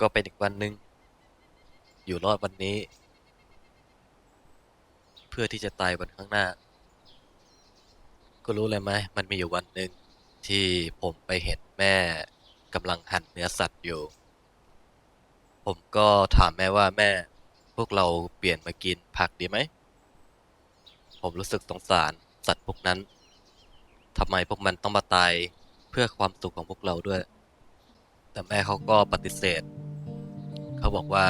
ก็เป็นอีกวันหนึ่ง อยู่รอดวันนี้ เพื่อที่จะตายวันข้างหน้า ก็รู้เลยไหม มันมีอยู่วันหนึ่งที่ผมไปเห็นแม่กำลังหั่นเนื้อสัตว์อยู่ ผมก็ถามแม่ว่าแม่พวกเราเปลี่ยนมากินผักดีไหม ผมรู้สึกสงสารสัตว์พวกนั้นทำไมพวกมันต้องมาตายเพื่อความสุขของพวกเราด้วย แต่แม่เขาก็ปฏิเสธ เขาบอกว่า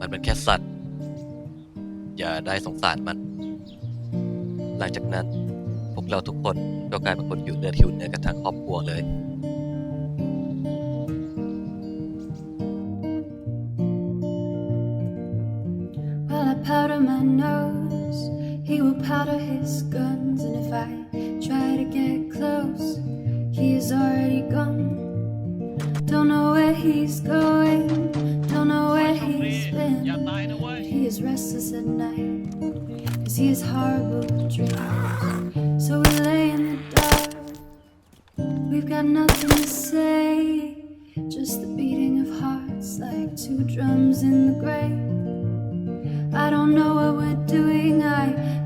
มันเป็นแค่สัตว์ อย่าได้สงสารมัน หลังจากนั้นพวกเราทุกคนก็กลายเป็นคนอยู่เลือดทิวเนื้อกันทั้งครอบครัวเลย He's going don't know where he's been. He is restless at night, cause he has horrible dreams. So we lay in the dark, we've got nothing to say. Just the beating of hearts like two drums in the grave. I don't know what we're doing, I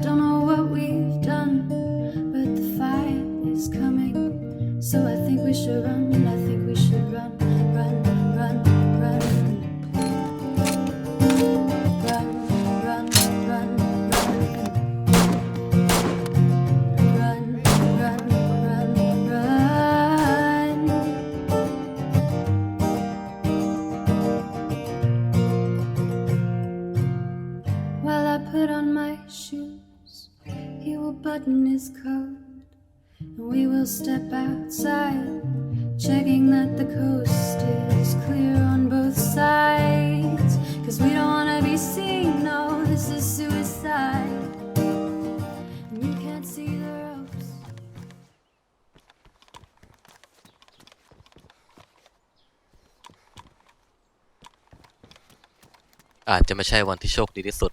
will step outside, checking that the coast is clear on both sides. Cause we don't wanna be seen, no, this is suicide. And you can't see the ropes. อาจจะไม่ใช่วันที่โชคดีที่สุด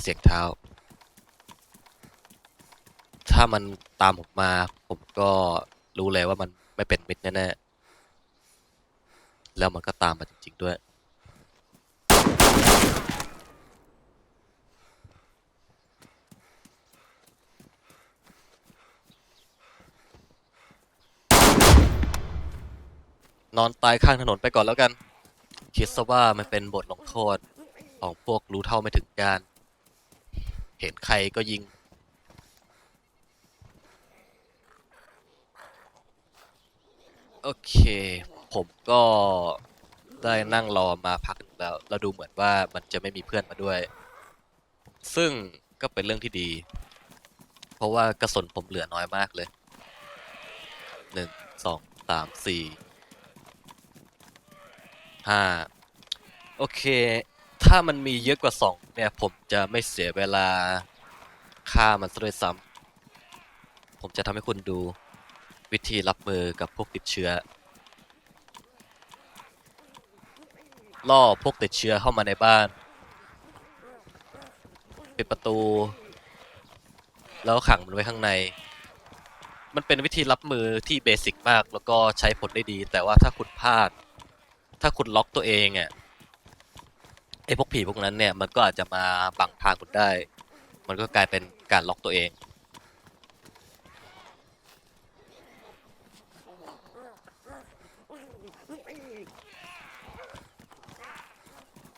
เสียงเท้า ถ้ามันตามผมมา ผมก็รู้เลยว่ามันไม่เป็นมิตรแน่ๆ แล้วมันก็ตามมาจริงๆด้วย นอนตายข้างถนนไปก่อนแล้วกัน คิดซะว่ามันเป็นบทลงโทษของพวกรู้เท่าไม่ถึงการ เห็นใครก็ยิง โอเค ผมก็ได้นั่งรอมาพักหนึ่งแล้วแล้วดูเหมือนว่ามันจะไม่มีเพื่อนมาด้วย ซึ่งก็เป็นเรื่องที่ดี เพราะว่ากระสุนผมเหลือน้อยมากเลยหนึ่งสองสามสี่ห้าโอเค ถ้ามันมีเยอะกว่าสองเนี่ย ผมจะไม่เสียเวลาฆ่ามันซะด้วยซ้ำผมจะทำให้คุณดู วิธีรับมือกับพวกติดเชื้อ ล่อพวกติดเชื้อเข้ามาในบ้าน ปิดประตู แล้วขังมันไว้ข้างใน มันเป็นวิธีรับมือที่เบสิกมาก แล้วก็ใช้ผลได้ดี แต่ว่าถ้าคุณพลาด ถ้าคุณล็อกตัวเองอะไอ้พวกผีพวกนั้นเนี่ยมันก็อาจจะมาบังทางคุณได้ มันก็กลายเป็นการล็อกตัวเอง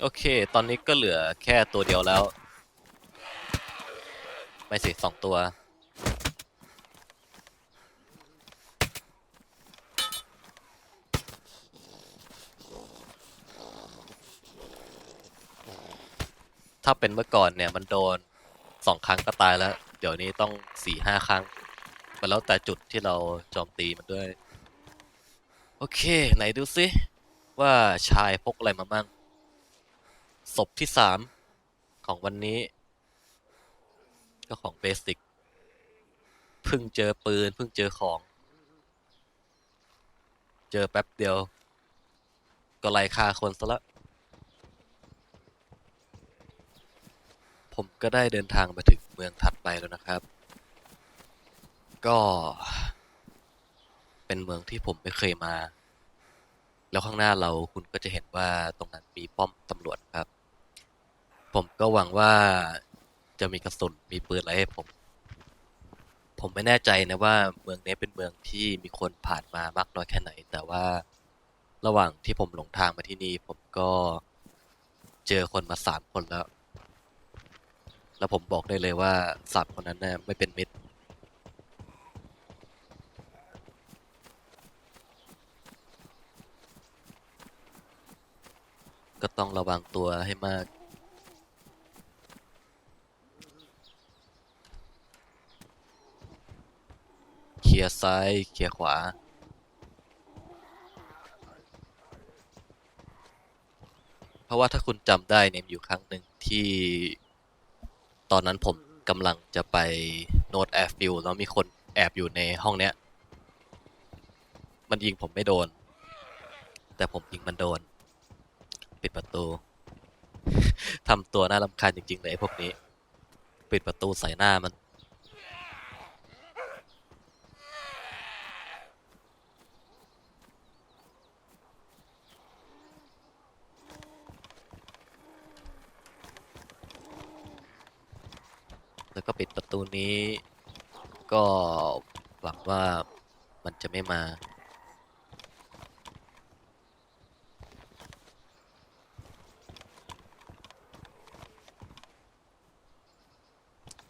โอเค ตอนนี้ก็เหลือแค่ตัวเดียวแล้ว ไม่สิสองตัว ถ้าเป็นเมื่อก่อนเนี่ยมันโดนสองครั้งก็ตายแล้ว เดี๋ยวนี้ต้องสี่ห้าครั้ง มันแล้วแต่จุดที่เราโจมตีมันด้วย โอเค ไหนดูซิว่าชายพกอะไรมามั่ง ศพที่สามของวันนี้ ก็ของเบสิกเพิ่งเจอปืนเพิ่งเจอของ เจอแป๊บเดียว ก็ไล่ฆ่าคนซะละ ผมก็ได้เดินทางมาถึงเมืองถัดไปแล้วนะครับ ก็ เป็นเมืองที่ผมไม่เคยมา แล้วข้างหน้าเราคุณก็จะเห็นว่าตรงนั้นมีป้อมตำรวจครับ ผมก็หวังว่าจะมีกระสุนมีปืนอะไรให้ผม ผมไม่แน่ใจนะว่าเมืองนี้เป็นเมืองที่มีคนผ่านมามากน้อยแค่ไหน แต่ว่าระหว่างที่ผมหลงทางมาที่นี่ ผมก็เจอคนมาสามคนแล้ว แล้วผมบอกได้เลยว่าสามคนนั้นน่ะไม่เป็นมิตร ก็ต้องระวังตัวให้มาก เคลี ยร์ซ้ายเคลียร์ขวา เพราะว่าถ้าคุณจำได้เนี่ยมีอยู่ครั้งหนึ่งที่ ตอนนั้นผมกำลังจะไปโนดแอร์ฟิลแล้วมีคนแอบอยู่ในห้องเนี้ย มันยิงผมไม่โดน แต่ผมยิงมันโดน ปิดประตู ทำตัวน่ารำคาญจริงๆเลยไอ้พวกนี้ ปิดประตูใส่หน้ามัน แล้วก็ปิดประตูนี้ ก็หวังว่ามันจะไม่มา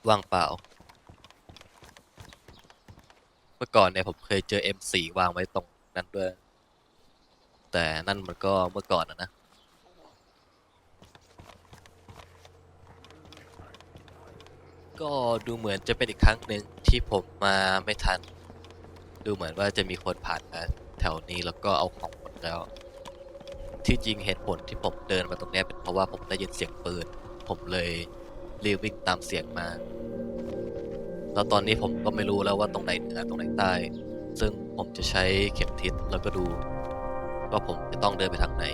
ว่างเปล่า เมื่อก่อนเนี่ยผมเคยเจอ M4 วางไว้ตรงนั้นด้วย แต่นั่นมันก็เมื่อก่อนอะนะ ก็ดูเหมือนจะเป็นอีกครั้งหนึ่งที่ผมมาไม่ทัน ดูเหมือนว่าจะมีคนผ่านมาแถวนี้แล้วก็เอาของหมดแล้ว ที่จริงเหตุผลที่ผมเดินมาตรงนี้เป็นเพราะว่าผมได้ยินเสียงปืน ผมเลยรีบวิ่งตามเสียงมา แล้วตอนนี้ผมก็ไม่รู้แล้วว่าตรงไหนเหนือตรงไหนใต้ ซึ่งผมจะใช้เข็มทิศแล้วก็ดูว่าผมจะต้องเดินไปทางไหน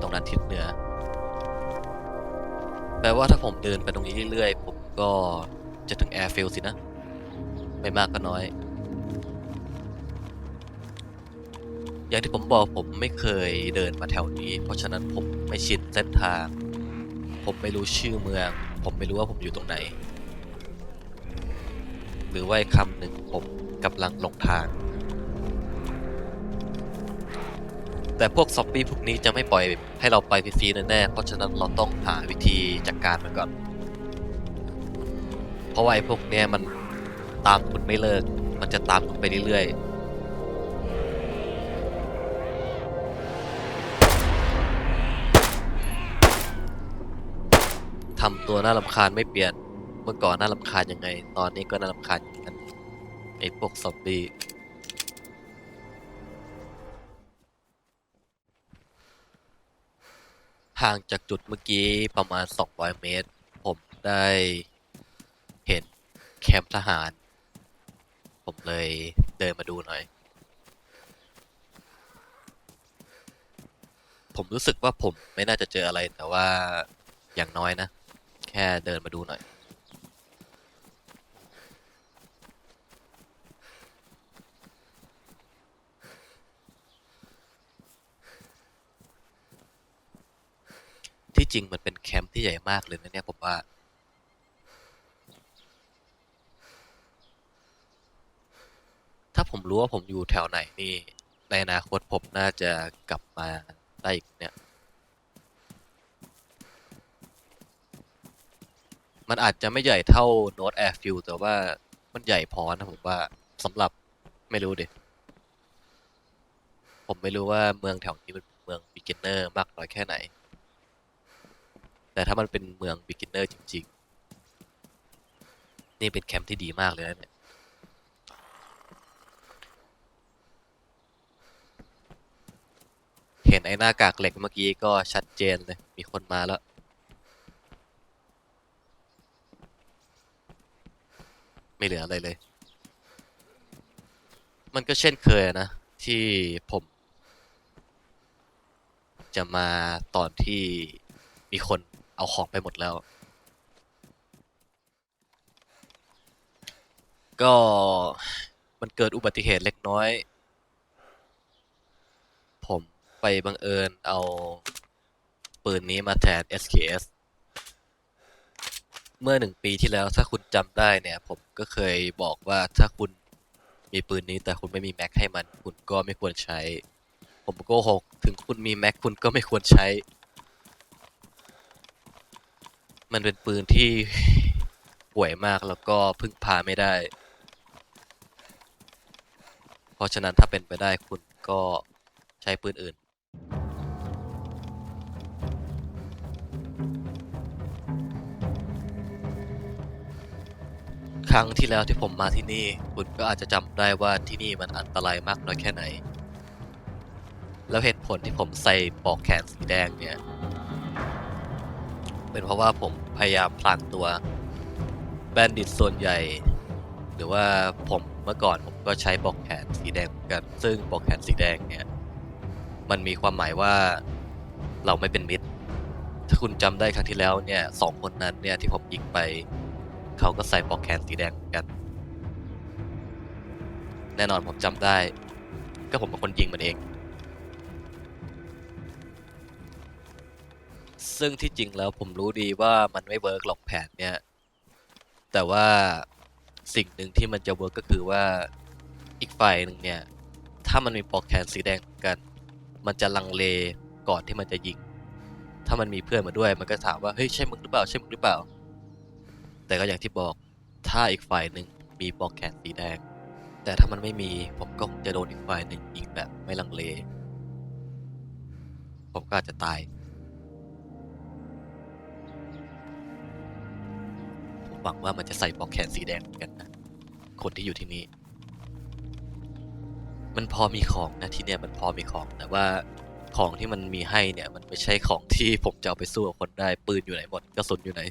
ตรงนั้นทิศเหนือ แปลว่าถ้าผมเดินไปตรงนี้เรื่อยๆ ผมก็จะถึงแอร์ฟิลสินะ ไม่มากก็น้อย อย่างที่ผมบอกผมไม่เคยเดินมาแถวนี้ เพราะฉะนั้นผมไม่ชินเส้นทาง ผมไม่รู้ชื่อเมือง ผมไม่รู้ว่าผมอยู่ตรงไหน หรือว่าอีกคำหนึ่งผมกำลังหลงทาง แต่พวกซอมบี้พวกนี้จะไม่ปล่อยให้เราไปฟรีๆแน่ๆเพราะฉะนั้นเราต้องหาวิธีจัดการมันก่อน เพราะว่าไอ้พวกเนี้ยมันตามคุณไม่เลิก มันจะตามคุณไปเรื่อยๆทำตัวน่ารำคาญไม่เปลี่ยน เมื่อก่อนน่ารำคาญยังไง ตอนนี้ก็น่ารำคาญอย่างนั้นไอ้พวกซอมบี้ ห่างจากจุดเมื่อกี้ประมาณ 200 เมตร ผมได้เห็นแคมป์ทหาร ผมเลยเดินมาดูหน่อย ผมรู้สึกว่าผมไม่น่าจะเจออะไรแต่ว่าอย่างน้อยนะ แค่เดินมาดูหน่อย ที่จริงมันเป็นแคมป์ที่ใหญ่มากเลยนะเนี่ยผมว่า ถ้าผมรู้ว่าผมอยู่แถวไหนนี่ ในอนาคตผมน่าจะกลับมาได้อีกเนี่ย มันอาจจะไม่ใหญ่เท่าโน t แอร์ฟิลแต่ว่ามันใหญ่พอนะผมว่าสำหรับไม่รู้ดิผมไม่รู้ว่าเมืองแถวนี้มันเป็นเมือง beginner มากน้อยแค่ไหน แต่ถ้ามันเป็นเมือง beginner จริง ๆ นี่เป็นแคมป์ที่ดีมากเลยนะเนี่ยเห็นไอ้หน้ากากเหล็กเมื่อกี้ก็ชัดเจนเลย มีคนมาแล้ว ไม่เหลืออะไรเลย มันก็เช่นเคยนะ ที่ผม จะมาตอนที่มีคน เอาของไปหมดแล้ว ก็มันเกิดอุบัติเหตุเล็กน้อย ผมไปบังเอิญเอาปืนนี้มาแทน SKS เมื่อหนึ่งปีที่แล้วถ้าคุณจำได้เนี่ย ผมก็เคยบอกว่าถ้าคุณมีปืนนี้แต่คุณไม่มีแม็กให้มัน คุณก็ไม่ควรใช้ ผมโกหกถึงคุณมีแม็กคุณก็ไม่ควรใช้ มันเป็นปืนที่ป่วยมากแล้วก็พึ่งพาไม่ได้ เพราะฉะนั้นถ้าเป็นไปได้คุณก็ใช้ปืนอื่น ครั้งที่แล้วที่ผมมาที่นี่ คุณก็อาจจะจำได้ว่าที่นี่มันอันตรายมากน้อยแค่ไหน แล้วเหตุผลที่ผมใส่ปลอกแขนสีแดงเนี่ย เป็นเพราะว่าผมพยายามพลางตัวแบนดิตส่วนใหญ่ หรือว่าผมเมื่อก่อนผมก็ใช้ปลอกแขนสีแดงเหมือนกัน ซึ่งปลอกแขนสีแดงเนี่ย มันมีความหมายว่าเราไม่เป็นมิตร ถ้าคุณจำได้ครั้งที่แล้วเนี่ยสองคนนั้นเนี่ยที่ผมยิงไป เขาก็ใส่ปลอกแขนสีแดงเหมือนกัน แน่นอนผมจำได้ ก็ผมเป็นคนยิงมันเอง ซึ่งที่จริงแล้วผมรู้ดีว่ามันไม่เวิร์กหรอกแผนเนี่ยแต่ว่าสิ่งหนึ่งที่มันจะเวิร์กก็คือว่าอีกฝ่ายหนึ่งเนี่ย ถ้ามันมีปอกแขนสีแดงกัน มันจะลังเลก่อนที่มันจะยิง ถ้ามันมีเพื่อนมาด้วย มันก็ถามว่าเฮ้ยใช่มึงหรือเปล่าใช่มึงหรือเปล่า แต่ก็อย่างที่บอกถ้าอีกฝ่ายหนึ่งมีปอกแขนสีแดง แต่ถ้ามันไม่มีผมก็คงจะโดนอีกฝ่ายหนึ่งยิงแบบไม่ลังเล ผมก็อาจจะตาย หวังว่ามันจะใส่ปลอกแขนสีแดงเหมือนกันนะคนที่อยู่ที่นี่ มันพอมีของนะที่เนี่ยมันพอมีของ แต่ว่าของที่มันมีให้เนี่ย มันไม่ใช่ของที่ผมจะเอาไปสู้กับคนได้ปืนอยู่ไหนหมดกระสุนอยู่ไหน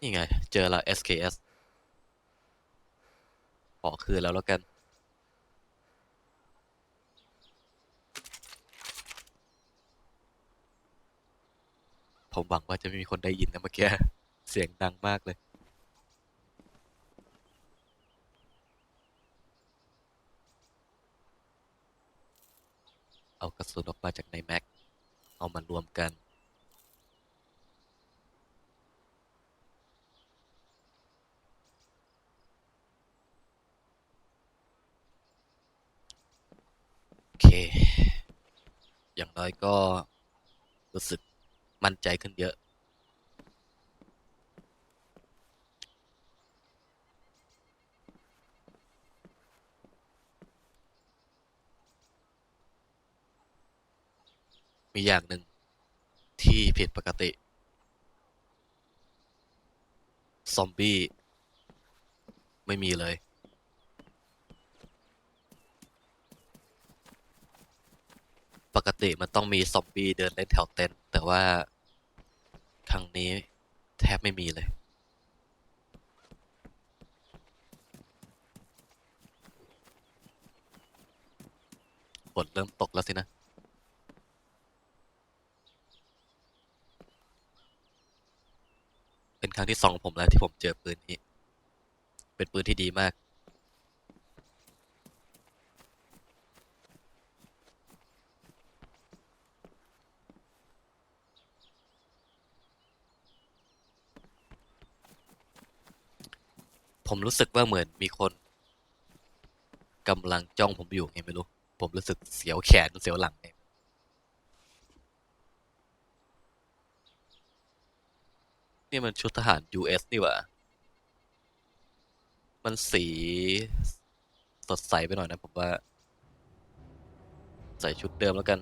นี่ไง เจอแล้ว SKS ขอคืนแล้วแล้วกัน ผมหวังว่าจะไม่มีคนได้ยินนะเมื่อกี้ เสียงดังมากเลย เอากระสุนออกมาจากในแม็ก เอามารวมกัน โอเค อย่างน้อยก็รู้สึก มั่นใจขึ้นเยอะ มีอย่างหนึ่งที่ผิดปกติ ซอมบี้ ไม่มีเลย ปกติมันต้องมีซอมบี้เดินเล่นแถวเต็นท์แต่ว่าครั้งนี้แทบไม่มีเลย ฝนเริ่มตกแล้วสินะ เป็นครั้งที่สองของผมแล้วที่ผมเจอปืนนี้ เป็นปืนที่ดีมาก ผมรู้สึกว่าเหมือนมีคนกำลังจ้องผมอยู่ไงไม่รู้ ผมรู้สึกเสียวแขนเสียวหลังไงนี่มันชุดทหาร US นี่หว่า มันสีสดใสไปหน่อยนะผมว่า ใส่ชุดเดิมแล้วกัน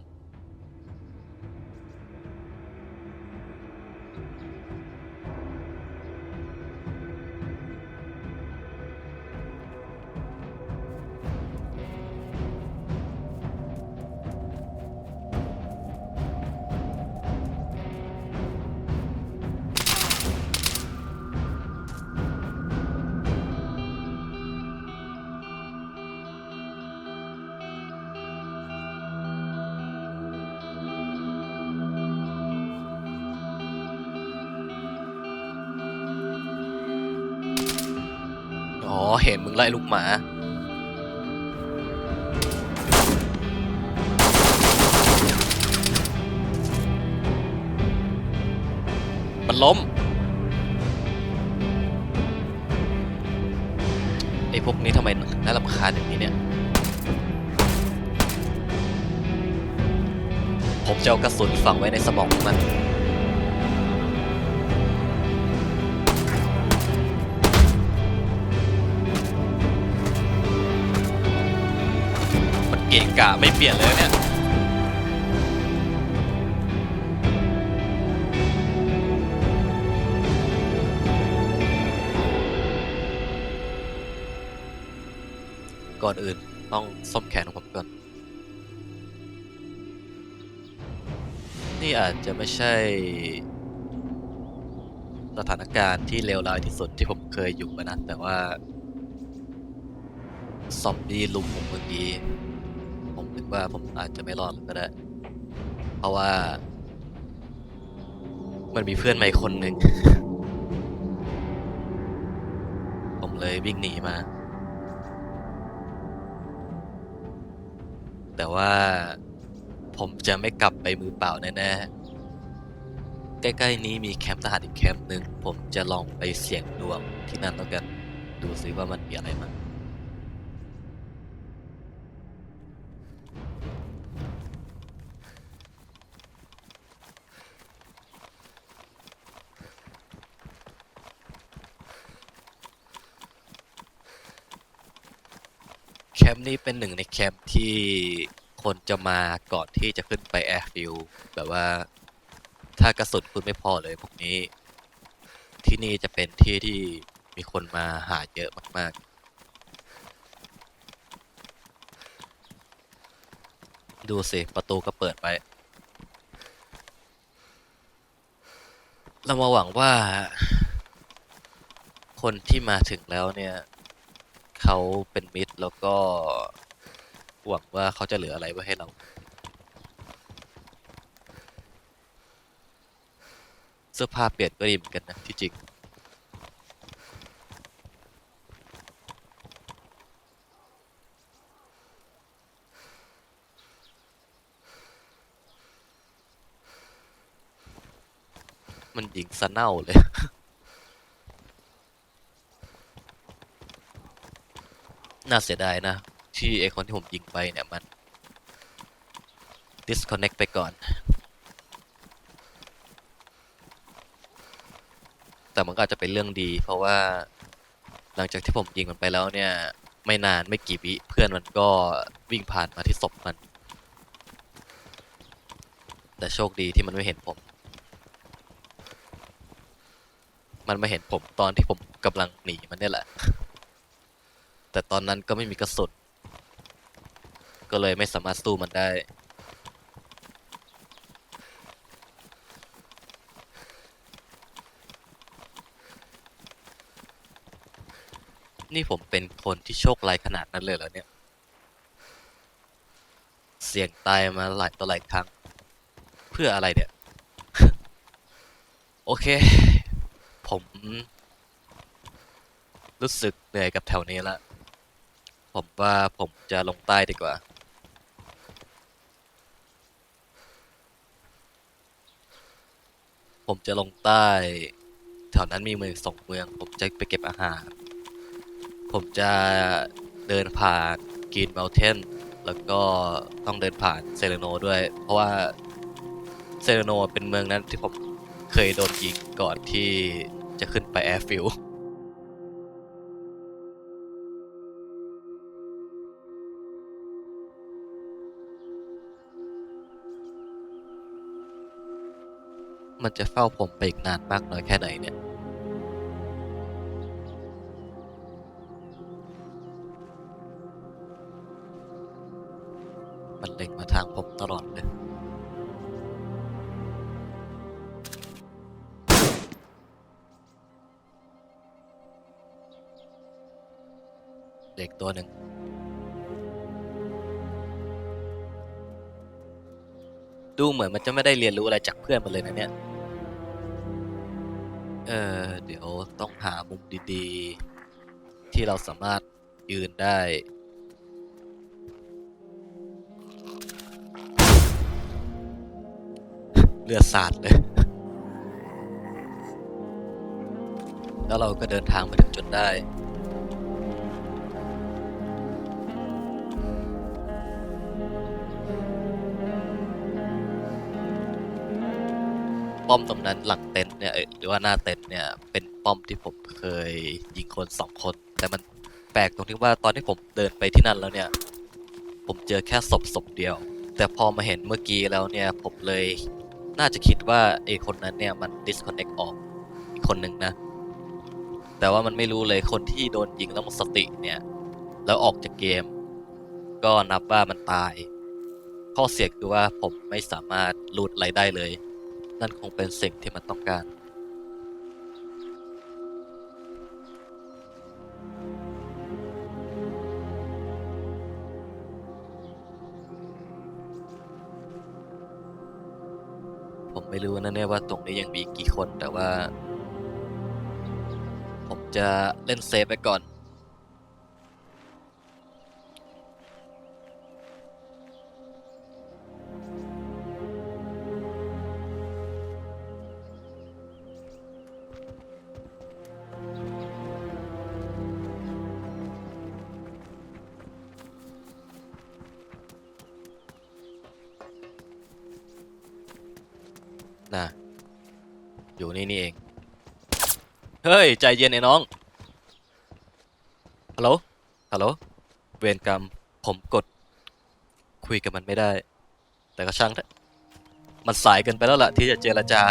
เห็นมึงไล่ลูกหมา มันล้ม ไอ้พวกนี้ทำไมน่ารำคาญอย่างนี้เนี่ย ผมจะเอากระสุนฝังไว้ในสมองมัน เกะกะไม่เปลี่ยนเลยเนี่ยก่อนอื่นต้องส้มแขนของผมก่อน นี่อาจจะไม่ใช่ สถานการณ์ที่เลวร้ายที่สุดที่ผมเคยอยู่มานะ แต่ว่า ซอมบี้ลุมผมเมื่อกี้ ผมคิดว่าผมอาจจะไม่รอดก็ได้ เพราะว่า มันมีเพื่อนใหม่คนหนึ่ง ผมเลยวิ่งหนีมา แต่ว่าผมจะไม่กลับไปมือเปล่าแน่ๆ ใกล้ๆนี้มีแคมป์ทหารอีกแคมป์หนึ่ง ผมจะลองไปเสี่ยงดวงที่นั่นแล้วกัน ดูซิว่ามันมีอะไรมั้ง มป์นี้เป็นหนึ่งในแคมป์ที่คนจะมาก่อนที่จะขึ้นไปแอร์ฟิลแบบว่าถ้ากระสุนคุณไม่พอเลยพวกนี้ ที่นี่จะเป็นที่ที่มีคนมาหาเยอะมากๆ ดูสิประตูก็เปิดไป เรามาหวังว่า คนที่มาถึงแล้วเนี่ย เขาเป็นมิตรแล้วก็หวังว่าเขาจะเหลืออะไรไว้ให้เรา เสื้อผ้าเปลี่ยนก็ดีเหมือนกันนะที่จริงมันยิงสะเน่าเลย น่าเสียดายนะ ที่ไอคนที่ผมยิงไปเนี่ยมัน disconnect ไปก่อน แต่มันก็อาจจะเป็นเรื่องดี เพราะว่าหลังจากที่ผมยิงมันไปแล้วเนี่ย ไม่นานไม่กี่วิเพื่อนมันก็วิ่งผ่านมาที่ศพมัน แต่โชคดีที่มันไม่เห็นผม มันไม่เห็นผมตอนที่ผมกำลังหนีมันเนี่ยแหละ แต่ตอนนั้นก็ไม่มีกระสุนก็เลยไม่สามารถสู้มันได้ นี่ผมเป็นคนที่โชคร้ายขนาดนั้นเลยเหรอเนี่ย เสี่ยงตายมาหลายต่อหลายครั้ง เพื่ออะไรเนี่ย โอเค ผม รู้สึกเหนื่อยกับแถวนี้ละ ผมว่าผมจะลงใต้ดีกว่า ผมจะลงใต้ แถวนั้นมีเมืองสองเมือง ผมจะไปเก็บอาหาร ผมจะเดินผ่านกรีน m ม u เทนแล้วก็ต้องเดินผ่านเซเลโนด้วย เพราะว่าเซเลโนเป็นเมืองนั้นที่ผมเคยโดนยิงก่อนที่จะขึ้นไปแอร์ฟิล มันจะเฝ้าผมไปอีกนานมากน้อยแค่ไหนเนี่ย มันเล็งมาทางผมตลอดเลยเด็กตัวหนึ่ง ดูเหมือนมันจะไม่ได้เรียนรู้อะไรจากเพื่อนมันเลยนะเนี่ย ออเดี๋ยวต้องหามุมดีๆ ที่เราสามารถยืนได้ เลือดสาดเลย แล้วเราก็เดินทางมาถึงจนได้ ป้อมตรงนั้นหลังเต็นท์เนี่ยเอ้ยหรือว่าหน้าเต็นท์เนี่ยเป็นป้อมที่ผมเคยยิงคนสองคน แต่มันแปลกตรงที่ว่าตอนที่ผมเดินไปที่นั่นแล้วเนี่ย ผมเจอแค่ศพศพเดียว แต่พอมาเห็นเมื่อกี้แล้วเนี่ยผมเลยน่าจะคิดว่าไอ้คนนั้นเนี่ยมัน disconnect ออกอีกคนหนึ่งนะ แต่ว่ามันไม่รู้เลยคนที่โดนยิงแล้วหมดสติเนี่ย แล้วออกจากเกม ก็นับว่ามันตาย ข้อเสียคือว่าผมไม่สามารถรูดอะไรได้เลย นั่นคงเป็นสิ่งที่มันต้องการ ผมไม่รู้นะเนี่ยว่าตรงนี้ยังมีกี่คนแต่ว่า ผมจะเล่นเซฟไปก่อน น่ะอยู่นี่นี่เอง เฮ้ย ใจเย็นไอ้น้อง ฮัลโหล ฮัลโหล เวรกรรม ผมกด คุยกับมันไม่ได้ แต่ก็ช่างเถอะมันสายเกินไปแล้วล่ะที่จะเจรจา